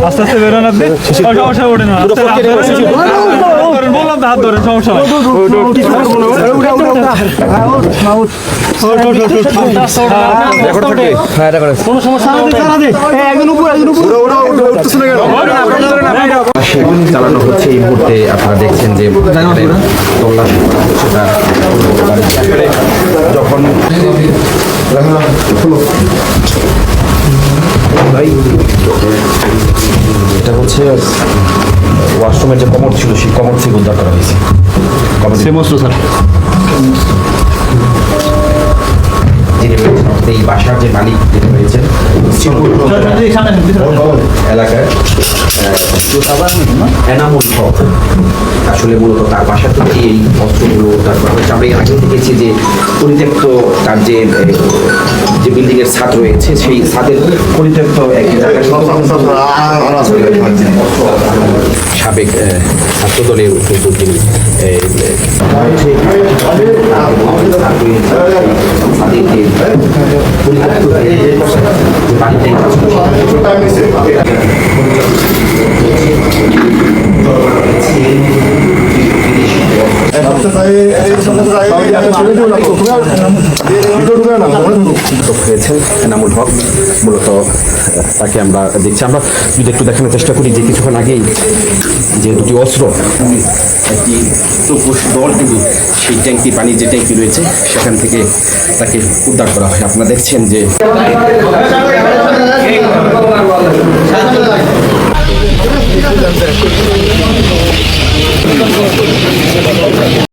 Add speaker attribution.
Speaker 1: আস্তে আস্তে বেরোন আপনি সমস্যা ওঠে বললাম হাত ধরেন সমস্যা নাই
Speaker 2: চালানো হচ্ছে এই মুহূর্তে আপনারা দেখছেন যে করা হচ্ছে তার যখন ভাই, এটা হচ্ছে ওয়াশরুমের যে কমর ছিল সেই কমর থেকে উদ্ধার করা হয়েছে। স্যার এই বাসার যে মালিক যিনি রয়েছেন এলাকায় এনামুল হক। আসলে মূলত তার বাসা থেকে এই অস্ত্রগুলো তারপর আমরা এর আগেও দেখেছি যে পরিত্যক্ত তার যে যে এর ছাদ রয়েছে সেই ছাদের পরিত্যক্ত একটি জায়গায় সাবেক আহ, ছাত্র দলের কিন্তু যিনি আহ, হচ্ছে হয়েছেন এনামুল হক, মূলত তাকে আমরা দেখছি। আমরা যদি একটু দেখানোর চেষ্টা করি যে কিছুক্ষণ আগেই যে দুটি অস্ত্র, একটি চৌকুশ সেই ট্যাঙ্কি পানির যে ট্যাঙ্কি রয়েছে, সেখান থেকে তাকে উদ্ধার করা হয়। আপনারা দেখছেন যে